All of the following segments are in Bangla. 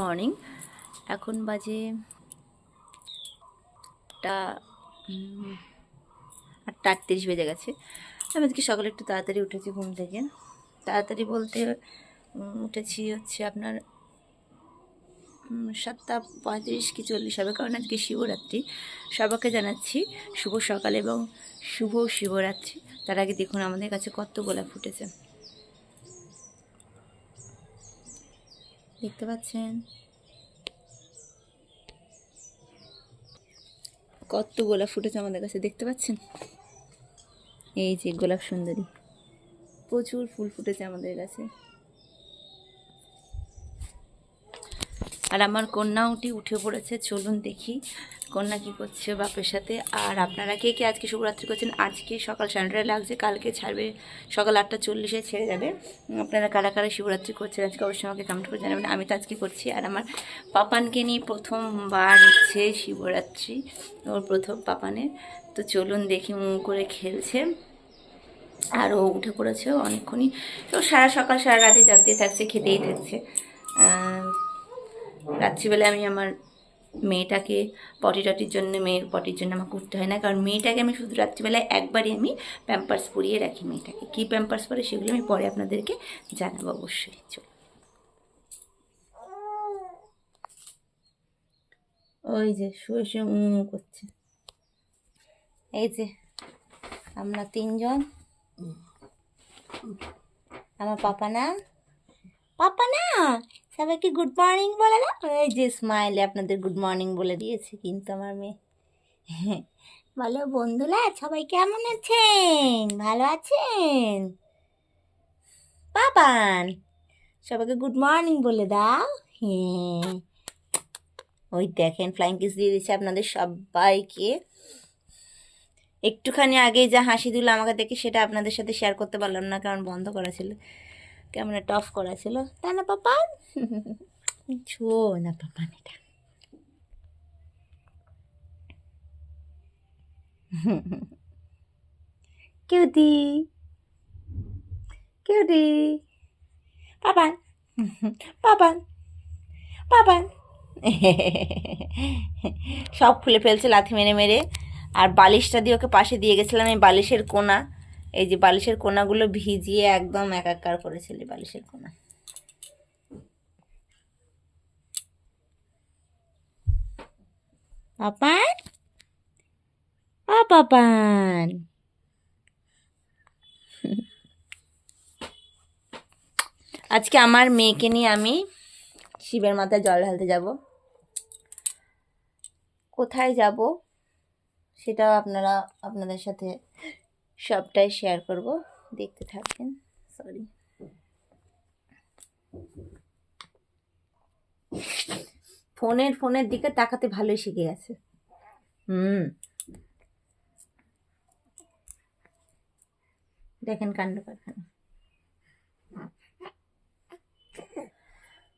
মর্নিং এখন বাজে আটটা আটত্রিশ বেজে গেছে। আমি আজকে সকালে একটু তাড়াতাড়ি উঠেছি ঘুম থেকে। তাড়াতাড়ি বলতে উঠেছি হচ্ছে আপনার সাতটা পঁয়ত্রিশ কি চল্লিশ হবে, কারণ আজকে শিবরাত্রি। সবাইকে জানাচ্ছি শুভ সকাল এবং শুভ শিবরাত্রি। তার আগে দেখুন আমাদের কাছে কত গোলাপ ফুটেছে। দেখতে পাচ্ছেন? কত গোলাপ ফুটেছে আমাদের কাছে, দেখতে পাচ্ছেন? এই যে গোলাপ সুন্দরী। প্রচুর ফুল ফুটেছে আমাদের কাছে। আর আমার কন্যাওটি উঠে পড়েছে, চলুন দেখি। কন্যা কি করছে বাপের সাথে? আর আপনারা কে কে আজকে শুভরাত্রি করছেন? আজকে সকাল সাড়ে লাগছে, কালকে ছাড়বে, সকাল আটটা চল্লিশে ছেড়ে যাবে। আপনারা কারা কারা শিবরাত্রি করছেন আজকে অবশ্যই আমাকে কমেন্ট করে জানাবেন। আমি তো আজকে করছি, আর আমার পাপানকে নিয়ে প্রথমবার হচ্ছে শিবরাত্রি, ওর প্রথম পাপানের। তো চলুন দেখি মু করে খেলছে। আর ও উঠে পড়েছে অনেকক্ষণই। তো সারা সকাল, সারা রাতে জাগতে থাকছে, খেতেই থাকছে। রাত্রিবেলা আমি আমার মেয়েটাকে পটি টটির জন্য মেয়ের পটির জন্য আমাকে উঠতে হয় না। কারণ মেয়েটাকে আমি শুধু রাত্রিবেলায় একবারই আমি প্যাম্পার্স পরিয়ে রাখি মেয়েটাকে। কী প্যাম্পার্স পরে সেগুলো আমি পরে আপনাদেরকে জানাব অবশ্যই। চল। ওই যে শুয়ে শুয়ে উম করছে। এই যে আমরা তিনজন। আমার পাপা না? পাপা না? সবাইকে গুড মর্নিং বলে না? এই যে স্মাইলে আপনাদের গুড মর্নিং বলে দিয়েছে কিন্তু আমার মেয়ে। বলো বন্ধুরা, সবাই কেমন আছেন? ভালো আছেন? পাপান, সবাইকে গুড মর্নিং বলে দাও। হ্যাঁ। ওই দেখেন ফ্লাইং কিস দিয়ে দিচ্ছে আপনাদের সবাইকে। একটুখানি আগে যা হাসি দিল আমাকে দেখে সেটা আপনাদের সাথে শেয়ার করতে পারলাম না, কারণ বন্ধ করা ছিল। কেমন টফ করা ছিল তাই না পাপা? ছো না পাপা এটা। কিউটি কিউটি পাপান পাপান পাপান সব খুলে ফেলছে লাথি মেরে মেরে। আর বালিশটা দিয়ে ওকে পাশে দিয়ে গেছিলাম এই বালিশের কোনা। এই যে বালিশের কোনাগুলো ভিজিয়ে একদম একাকার করেছিলি বালিশের কোনা। পাপান? পাপান। আজকে আমার মেয়েকে নিয়ে আমি শিবের মাথায় জল ঢালতে যাব। কোথায় যাব সেটাও আপনারা, আপনাদের সাথে সবটাই শেয়ার করব। দেখতে থাকবেন। সরি ফোনের ফোনের দিকে তাকাতে ভালোই শিখে গেছে। হুম। দেখেন কাণ্ড কারখানা।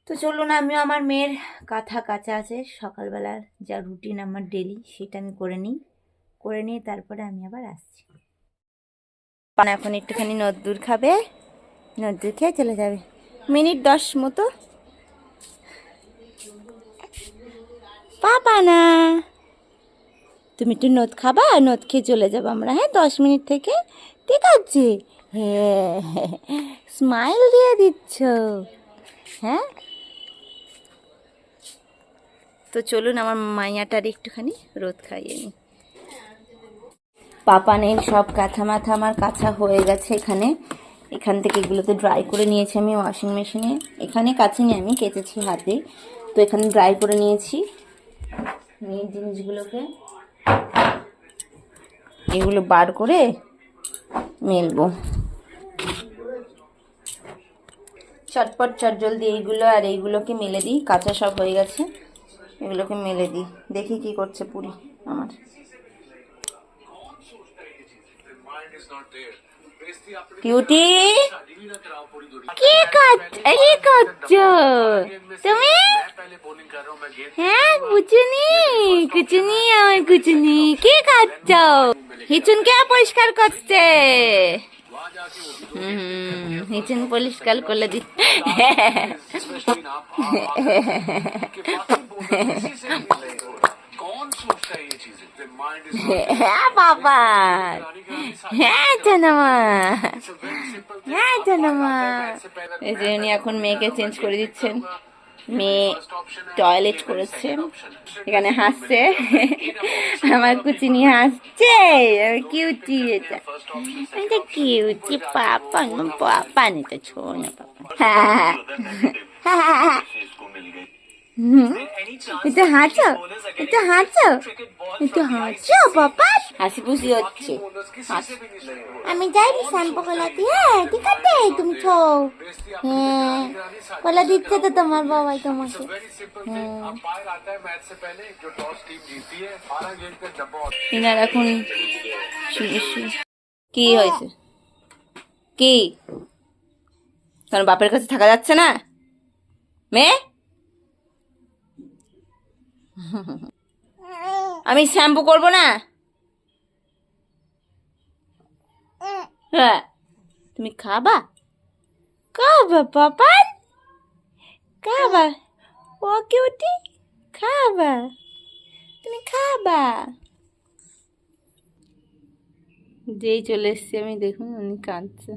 তো চলুন, আমিও আমার মেয়ের কাঁথা কাঁচা আছে। সকালবেলার যা রুটিন আমার ডেলি সেটা আমি করে নিই। করে নিয়ে তারপরে আমি আবার আসছি। পান এখন একটুখানি নদ্দুর খাবে, নদ্দুর খেয়ে চলে যাবে। মিনিট দশ মতো। পাপা না। তুমি একটু নদ খাবা, নদ খেয়ে চলে যাব আমরা হ্যাঁ? দশ মিনিট থেকে। ঠিক আছে। হ্যাঁ স্মাইল দিয়ে দিচ্ছ। হ্যাঁ? তো চলুন, আমার মাইয়াটার একটুখানি রোদ খাইয়ে নিই। পাপানের সব কাঁথা মাথা আমার কাঁচা হয়ে গেছে এখানে। এখান থেকে এগুলোতে ড্রাই করে নিয়েছি আমি ওয়াশিং মেশিনে এখানে কাচিনি আমি কেচেছি হাতে। তো এখানে ড্রাই করে নিয়েছি। এই জিনিসগুলোকে এগুলো বার করে মেলবো। চটপট চট জলদি এইগুলো আর এইগুলোকে মেলে দিই। কাঁচা সব হয়ে গেছে। এগুলোকে মেলে দিই। দেখি কি করছে পুরি আমার। কিউটি কি কি করছ তুমি হ্যাঁ কুচুনি কুচুনি আমার কুচুনি কি করছ হিচুন কে পরিষ্কার করছে হুম কিচেন পরিষ্কার করলে দি হ্যাঁ বাবা। হ্যাঁ জানামা। হ্যাঁ জানামা। এই যে উনি এখন মেয়েকে চেঞ্জ করে দিচ্ছেন। মেয়ে টয়লেট করেছে। এখানে হাসছে। আমার কুচি নিয়ে হাসছে। কিউটি এটা এটা। কিউটি পাপা না পাপা না তো ছোনা পাপা। হ্যাঁ হ্যাঁ। এটা হাঁচো এটা হাঁচো একটু হাঁচো বাবা হাসি খুশি হচ্ছে। আমি যাই শ্যাম্পু কলাতে হ্যাঁ ঠিক আছে তুমি ছো হ্যাঁ কলা দিচ্ছে তো তোমার বাবাই তোমাকে। ইনার এখন কি হয়েছে কি তোমার বাপের কাছে থাকা যাচ্ছে না মেয়ে আমি শ্যাম্পু করব না? হ্যাঁ। তুমি খাবা? খাবা পাপা খাবা। ওকে ওটি খাবা। তুমি খাবা। যেই চলে এসছি আমি দেখুন, উনি কাঁদছে।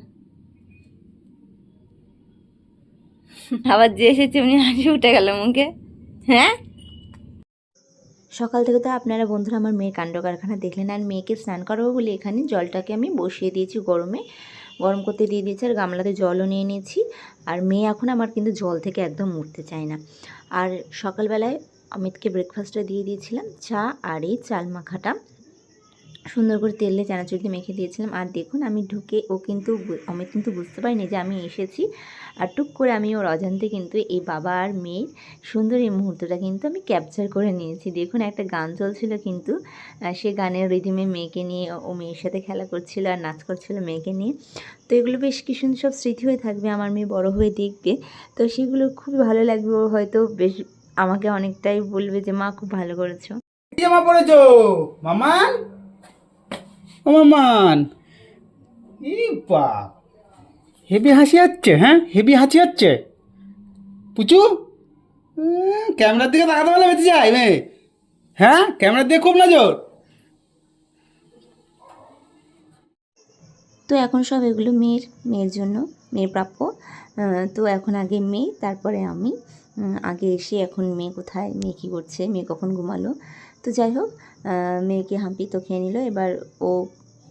আবার যে এসেছে উনি হাসি উঠে গেল মুখে। হ্যাঁ? সকাল থেকে তো আপনারা বন্ধুরা আমার মেয়ের কাণ্ড কারখানা দেখলেন আর মেয়েকে স্নান করাবো বলে এখানে জলটাকে আমি বসিয়ে দিয়েছি গরমে। গরম করতে দিয়ে দিয়েছি আর গামলাতে জলও নিয়ে নিয়েছি। আর মেয়ে এখন আমার কিন্তু জল থেকে একদম উঠতে চায় না। আর সকালবেলায় অমিতকে ব্রেকফাস্টটা দিয়ে দিয়েছিলাম চা আর এই চাল মাখাটা। সুন্দর করে তেলে চানাচুর মেখে দিয়েছিলাম। আর দেখুন, আমি ঢুকে ও কিন্তু অমিত কিন্তু বুঝতে পারিনি যে আমি এসেছি। আর টুক করে আমি ওর অজান্তে কিন্তু এই বাবা আর মেয়ের সুন্দর এই মুহূর্তটা কিন্তু আমি ক্যাপচার করে নিয়েছি। দেখুন, একটা গান চলছিল কিন্তু সে গানের রিদিমে মেয়েকে নিয়ে, ও মেয়ের সাথে খেলা করছিল আর নাচ করছিল মেয়েকে নিয়ে। তো এগুলো বেশ কি সুন্দর সব স্মৃতি হয়ে থাকবে, আমার মেয়ে বড় হয়ে দেখবে। তো সেগুলো খুবই ভালো লাগবে, ও হয়তো বেশ আমাকে অনেকটাই বলবে যে, মা, খুব ভালো করেছ। জামা পরেছো? মামান ও মামান। ই বাপ। হেভি হাসি হচ্ছে হ্যাঁ? হেভি হাসি হচ্ছে। পুচু? ক্যামেরার দিকে তাকাতে পারলে বেঁচে যায় মেয়ে। হ্যাঁ? ক্যামেরার দিকে খুব নজর। তো এখন সব এগুলো মেয়ের মেয়ের জন্য মেয়ের প্রাপ্য। তো এখন আগে মেয়ে তারপরে আমি। আগে এসে এখন মেয়ে কোথায় মেয়ে কী করছে মেয়ে কখন ঘুমালো। তো যাই হোক মেয়েকে হাম্পি তো খেয়ে নিল এবার ও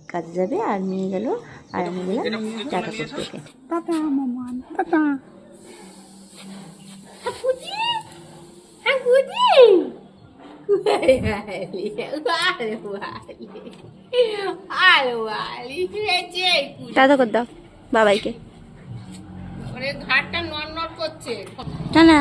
কাজে যাবে আর মেয়ে গেল আর আমি গেলাম টাটা করতে ওকে। টাটা মামান টাটা টাটা কর দাও বাবাইকে। না না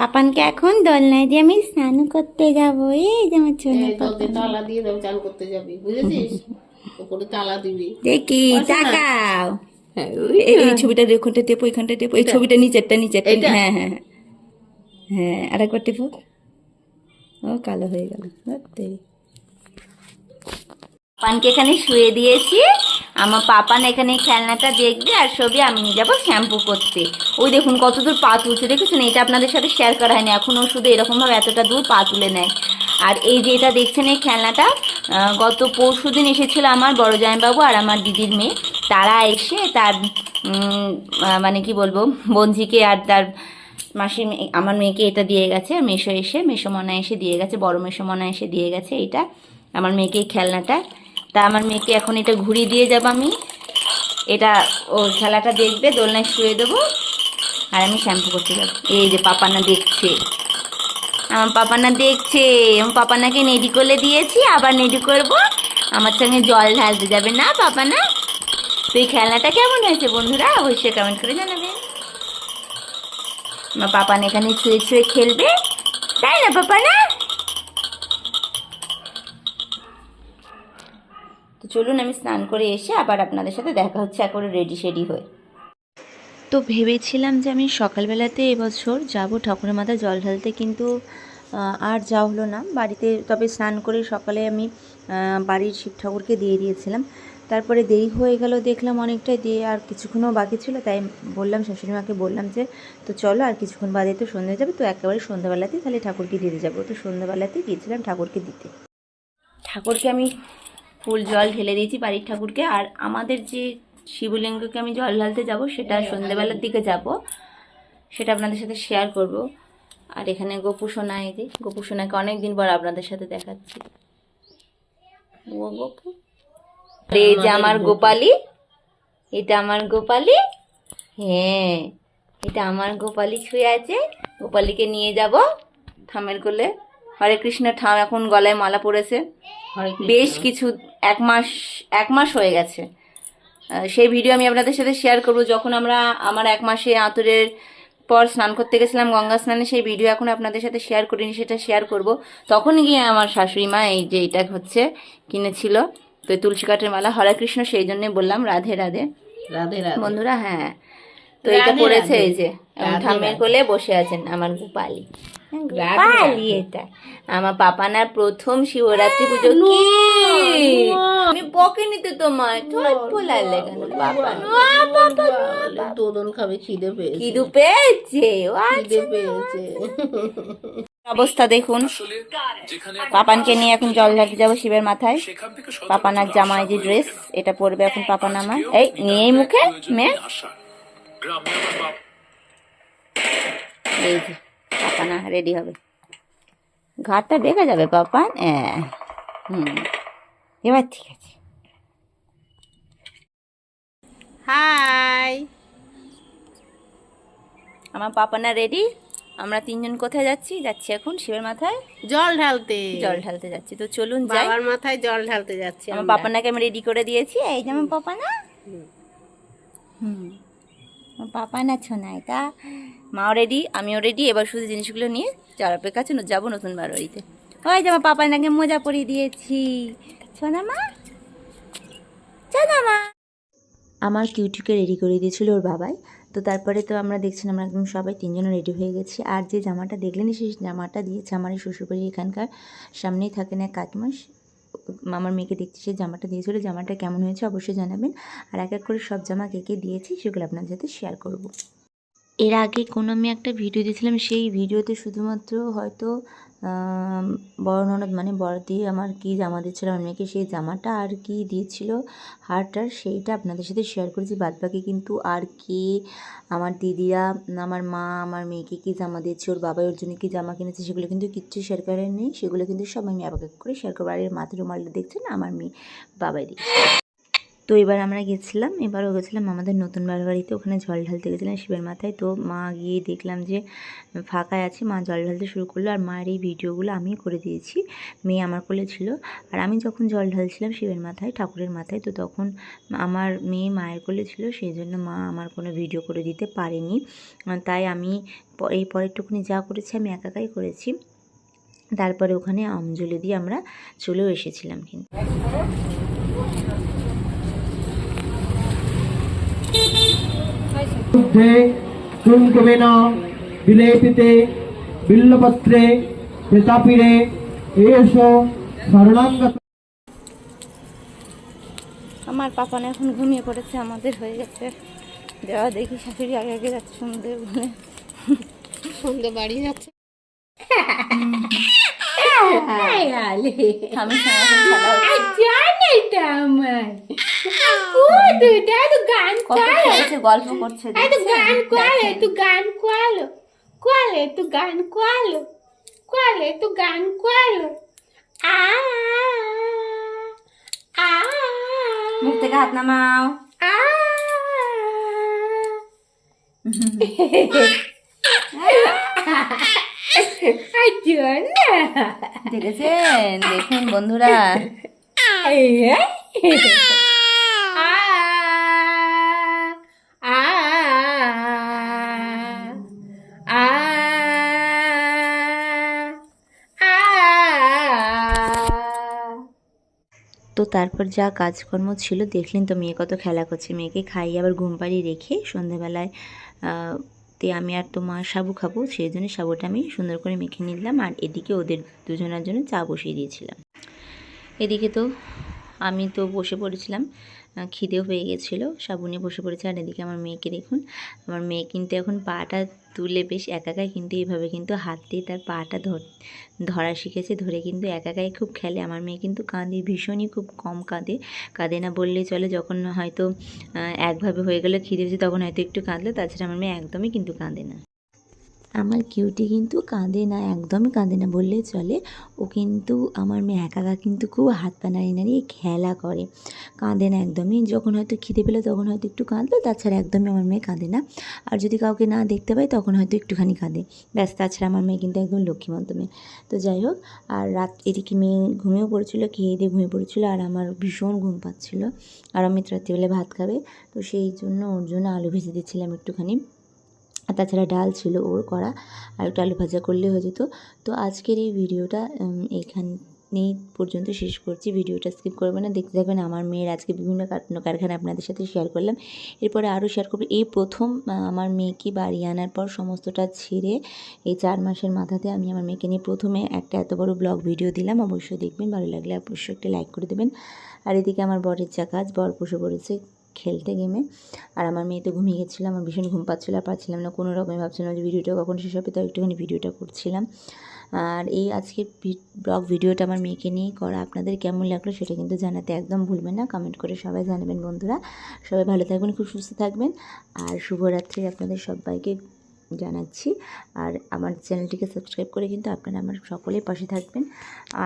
পাপানকে এখন দোলনায় দিয়ে আমি স্নান করতে যাব। এই যে আমার ছোট তালা দিয়ে দাও চান করতে যাবি বুঝেছিস? ওপরে তালা দিবি। দেখি তাকাও। এই এই ছবিটা ওখানটা টেপো এখানটা টেপো এই ছবিটা নিচেরটা নিচেরটা। হ্যাঁ হ্যাঁ হ্যাঁ। হ্যাঁ আর একবার টেপো। ও কালো হয়ে গেল। পাপানকে এখানে শুয়ে দিয়েছি। আমার পাপান এখানে খেলনাটা দেখবে আর সবই আমি নিয়ে যাব শ্যাম্পু করতে। ওই দেখুন কত দূর পা তুলছে, দেখেছেন? এটা আপনাদের সাথে শেয়ার করা হয়নি। এখন ও শুধু এরকমভাবে এতটা দূর পা তুলে নেয়। আর এই যে এটা দেখছেন এই খেলনাটা গত পরশু দিন এসেছিল আমার বড় জামাইবাবু আর আমার দিদির মেয়ে। তারা এসে তার মানে কি বলব, বঞ্জিকে আর তার মাসি আমার মেয়েকে এটা দিয়ে গেছে। মেশো এসে মেশো মনা এসে দিয়ে গেছে, বড় মেশো মনা এসে দিয়ে গেছে এটা। আমার মেয়েকে এই খেলনাটা তা আমার মেয়েকে এখন এটা ঘুরিয়ে দিয়ে যাব আমি। এটা ও খেলাটা দেখবে, দোলনায় শুয়ে দেবো। আর আমি শ্যাম্পু করতে যাব। এই যে পাপানা দেখছে। আমার পাপানা দেখছে। আমার পাপানাকে নেডি করলে দিয়েছি, আবার নেডি করব। আমার সঙ্গে জল ঢালতে যাবে না পাপানা। তো এই খেলনাটা কেমন হয়েছে বন্ধুরা? অবশ্যই কমেন্ট করে জানাবেন আমার পাপান এখানে ছুঁয়ে ছুঁয়ে খেলবে। তাই না, পাপানা? চলুন আমি স্নান করে এসে আবার আপনাদের সাথে দেখা হচ্ছে একবারে রেডি শেডি হয়ে। তো ভেবেছিলাম যে আমি সকালবেলাতে এবছর যাব ঠাকুরের মাথায় জল ঢালতে কিন্তু আর যা হলো না। বাড়িতে তবে স্নান করে সকালে আমি বাড়ির শিব ঠাকুরকে দিয়ে দিয়েছিলাম। তারপরে দেরি হয়ে গেল দেখলাম অনেকটাই দিয়ে আর কিছুক্ষণও বাকি ছিল তাই বললাম শাশুড়ি মাকে বললাম যে তো চলো আর কিছুক্ষণ বাদে তো সন্ধ্যে যাবে তো একেবারে সন্ধ্যাবেলাতেই তাহলে ঠাকুরকে দিতে যাব। তো সন্ধ্যাবেলাতেই গিয়েছিলাম ঠাকুরকে দিতে। ঠাকুরকে আমি ফুল জল ঢেলে দিয়েছি বাড়ির ঠাকুরকে। আর আমাদের যে শিবলিঙ্গকে আমি জল ঢালতে যাব সেটা সন্ধ্যেবেলার দিকে যাব। সেটা আপনাদের সাথে শেয়ার করব। আর এখানে গোপু সোনা এই যে গোপু সোনাকে অনেক দিন পর আপনাদের সাথে দেখাচ্ছি। ও গোপু। এই যে আমার গোপালি এটা আমার গোপালি। হ্যাঁ এটা আমার গোপালি ছুঁয়ে আছে। গোপালিকে নিয়ে যাব থামের কোলে। হরে কৃষ্ণ ঠাম এখন গলায় মালা পড়েছে বেশ কিছু এক মাস এক মাস হয়ে গেছে। সেই ভিডিও আমি আপনাদের সাথে শেয়ার করব। যখন আমরা আমার এক মাসে আঁতুরের পর স্নান করতে গেছিলাম গঙ্গা স্নানে সেই ভিডিও এখন আপনাদের সাথে শেয়ার করিনি সেটা শেয়ার করব। তখন গিয়ে আমার শাশুড়ি মা এই যে এটা হচ্ছে কিনেছিল তো তুলসী কাঠের মালা। হরে কৃষ্ণ সেই জন্য বললাম রাধে রাধে। রাধে রাধে। বন্ধুরা হ্যাঁ। তো এটা পড়েছে এই যে ঠাম্মের কোলে বসে আছেন আমার গোপালি। হ্যাঁ, গোপালি এটা। আমার পাপানার প্রথম শিবরাত্রি পুজো। কি? আমি বকেনি তো তোমায়? ঠোঁট ফোলালে কেন? বাবা। বলে, দোদন খাবে খিদে পেয়েছে। পেয়েছে? ও খিদে আচ্ছা। পেয়েছে। অবস্থা দেখুন। পাপানকে নিয়ে এখন জল ঢালতে যাব শিবের মাথায়। পাপানার জামায় যে ড্রেস এটা পরবে এখন পাপান আমার এই নিয়েই মুখে মেয়ে। এই যে পাপানা রেডি হবে। ঘাটটা দেখা যাবে পাপান হ্যাঁ। হুম। এবার ঠিক আছে। হাই। আমার পাপানা রেডি আমরা তিনজন কোথায় যাচ্ছি? যাচ্ছি এখন শিবের মাথায়? জল ঢালতে। জল ঢালতে যাচ্ছি তো চলুন যাই। বাবার মাথায় জল ঢালতে যাচ্ছে আমার আমরা। পাপানাকে আমি রেডি করে দিয়েছি? এই যে আমার পাপানা হুম। আমার পাপানা ছোনা এটা মাও রেডি আমিও রেডি এবার শুধু জিনিসগুলো নিয়ে যার কাছে যাব নতুন বাড়িতে ওই যে আমার পাপানাকে মজা পরিয়ে দিয়েছি। ছোনা মা? ছোনা মা? আমার কিউটিকে রেডি করে দিয়েছিল ওর বাবাই, তো তারপরে তো আমরা দেখছিলাম আমরা একদম সবাই তিনজন রেডি হয়ে গেছি। আর যে জামাটা দেখলেন, সেই জামাটা দিয়েছে আমার এই এখানকার সামনেই থাকেন এক কাকিমা আমার মেয়েকে দেখছি, সে জামাটা দিয়েছিল। জামাটা কেমন হয়েছে অবশ্যই জানাবেন। আর এক এক করে সব জামা কে কে দিয়েছি সেগুলো আপনার সাথে শেয়ার করব। এর আগে কোনো আমি একটা ভিডিও দিয়েছিলাম, সেই ভিডিওতে শুধুমাত্র হয়তো বড় ননদ মানে দিয়ে আমার কি জামা দিচ্ছিল, আমার মেয়েকে সেই জামাটা আর কি দিয়েছিল হারটার সেইটা আপনাদের সাথে শেয়ার করেছি। বাদবাকি কিন্তু আর কি, আমার দিদিরা, আমার মা, আমার মেয়েকে কি জামা দিয়েছে, ওর বাবা ওর জন্য কি জামা কিনেছে সেগুলো কিন্তু কিচ্ছু শেয়ার করেনি সেগুলো কিন্তু সব আমি এক করে শেয়ার করব। আর এর মাথার রুমালটা দেখছেন আমার মেয়ে, বাবাই দিয়েছে তো এবার আমরা গেছিলাম এবারও গেছিলাম আমাদের নতুন বার বাড়িতে, ওখানে জল ঢালতে গেছিলাম শিবের মাথায়। তো মা গিয়ে দেখলাম যে ফাঁকায় আছে, মা জল ঢালতে শুরু করল আর মায়ের এই ভিডিওগুলো আমি করে দিয়েছি, মেয়ে আমার কোলে ছিল। আর আমি যখন জল ঢালছিলাম শিবের মাথায়, ঠাকুরের মাথায়, তো তখন আমার মেয়ে মায়ের কোলে ছিল, সেই জন্য মা আমার কোনো ভিডিও করে দিতে পারেনি। তাই আমি এই পরেরটুকুনি যা করেছি আমি একাকাই করেছি। তারপরে ওখানে অঞ্জলি দিয়ে আমরা চলেও এসেছিলাম কিন্তু। কুঙ্কুমেন বিলেপিতে বিল্লপত্রে চেতাপিরে এস শরণাঙ্গত আমার পাপান এখন ঘুমিয়ে পড়েছে আমাদের হয়ে গেছে। দেওয়া দেখি শাশুড়ি আগে আগে যাচ্ছে সুন্দর বলে সন্ধে বাড়ি যাচ্ছে। আমি জানি এটা আমার। গল্প করছে গান কোয়ালে? তু গান কোয়ালো কোয়ালে তু গান কোয়ালো কোয়ালে তু গান কোয়ালো আ আ মুখ থেকে হাত নামাও। আ। দেখেছেন দেখুন বন্ধুরা। তো তারপর যা কাজকর্ম ছিল, দেখলেন তো মেয়ে কত খেলা করছে। মেয়েকে খাইয়ে আবার ঘুম পাড়িয়ে রেখে সন্ধেবেলায় তে আমি আর তো মা সাবু খাব, সেই জন্য সাবুটা আমি সুন্দর করে মেখে নিলাম আর এদিকে ওদের দুজনের জন্য চা বসিয়ে দিয়েছিলাম। এদিকে তো আমি তো বসে পড়েছিলাম খিদেও পেয়ে গেছিল সাবুনে বসে পড়েছে। আর এদিকে আমার মেয়েকে দেখুন, আমার মেয়ে কিন্তু এখন পাটা তুলে বেশ একাকাই কিন্তু এইভাবে কিন্তু হাত দিয়ে তার পাটা ধর, ধরা শিখেছে। ধরে কিন্তু একাকাই খুব খেলে। আমার মেয়ে কিন্তু কাঁদে, ভীষণই খুব কম কাঁদে। কাঁদে না বললেই চলে। যখন হয়তো একভাবে হয়ে গেলে খিদে পেয়েছে, তখন হয়তো একটু কাঁদলো। তাছাড়া আমার মেয়ে একদমই কিন্তু কাঁদে না। আমার কিউটি কিন্তু কাঁদে না, একদমই কাঁদে না বললেই চলে। ও কিন্তু আমার মেয়ে একা কিন্তু খুব হাত পা নাড়িয়ে নাড়িয়ে খেলা করে। কাঁদে না একদমই। যখন হয়তো খিদে পেলে তখন হয়তো একটু কাঁদলো, তাছাড়া একদমই আমার মেয়ে কাঁদে না। আর যদি কাউকে না দেখতে পাই তখন হয়তো একটুখানি কাঁদে। ব্যাস, তাছাড়া আমার মেয়ে কিন্তু একদম লক্ষ্মীমন্ত মেয়ে। তো যাই হোক, আর রাত এদিকে মেয়ে ঘুমিয়েও পড়েছিল, খেয়ে দিয়ে ঘুমিয়ে পড়েছিল, আর আমার ভীষণ ঘুম পাচ্ছিল। আর অমিত রাত্রিবেলা ভাত খাবে। তো সেই জন্য ওর জন্য আলু ভেজে দিচ্ছিলাম একটুখানি। আর তাছাড়া ডাল ছিল ওর করা আর একটু আলু ভাজা করলে হয়ে যেত। তো আজকের এই ভিডিওটা উম, এইখানেই পর্যন্ত শেষ করছি। ভিডিওটা স্কিপ করবেন না দেখতে থাকবেন আমার মেয়ের আজকে বিভিন্ন কার- কারখানা আপনাদের সাথে শেয়ার করলাম। এরপরে আরও শেয়ার করব। এই প্রথম আমার মেয়েকে বাড়ি আনার পর সমস্তটা ছেড়ে এই চার মাসের মাথাতে আমি আমার মেয়েকে নিয়ে প্রথমে একটা এত বড় ব্লগ ভিডিও দিলাম। অবশ্যই দেখবেন ভালো লাগলে অবশ্যই একটা লাইক করে দেবেন। আর এদিকে আমার বরের যা কাজ বর বসে পড়েছে। খেলতে গেমে। আর আমার মেয়ে তো ঘুমিয়ে গেছিল, আমার ভীষণ ঘুম পাচ্ছিলো, আর পাচ্ছিলাম না, কোনো রকমে ভাবছিলাম যে ভিডিওটা কখন শেষ হবে, তাই একটুখানি ভিডিওটা করছিলাম। আর এই আজকের ব্লগ ভিডিওটা আমার মেয়েকে নিয়ে করা। আপনাদের কেমন লাগল সেটা কিন্তু জানাতে একদম ভুলবেন না, কমেন্ট করে সবাই জানাবেন বন্ধুরা। সবাই ভালো থাকবেন, খুব সুস্থ থাকবেন। আর শুভরাত্রি আপনাদের সবাইকে। জানাচ্ছি। আর আমার চ্যানেলটিকে সাবস্ক্রাইব করে কিন্তু আপনারা আমার সকলের পাশে থাকবেন।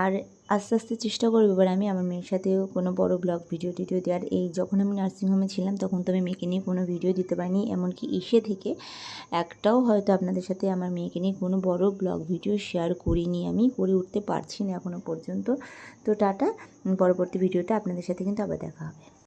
আর আস্তে আস্তে চেষ্টা করব এবার আমি আমার মেয়ের সাথেও কোনো বড় ব্লগ ভিডিও টিডিও দেওয়ার। এই যখন আমি নার্সিংহোমে ছিলাম তখন তো আমি মেয়েকে নিয়ে কোনো ভিডিও দিতে পারিনি। এমনকি এসে থেকে একটাও হয়তো আপনাদের সাথে আমার মেয়েকে নিয়ে কোনো বড় ব্লগ ভিডিও শেয়ার করিনি আমি, করে উঠতে পারছি না এখনও পর্যন্ত। তো টাটা, পরবর্তী ভিডিওটা আপনাদের সাথে কিন্তু আবার দেখা হবে।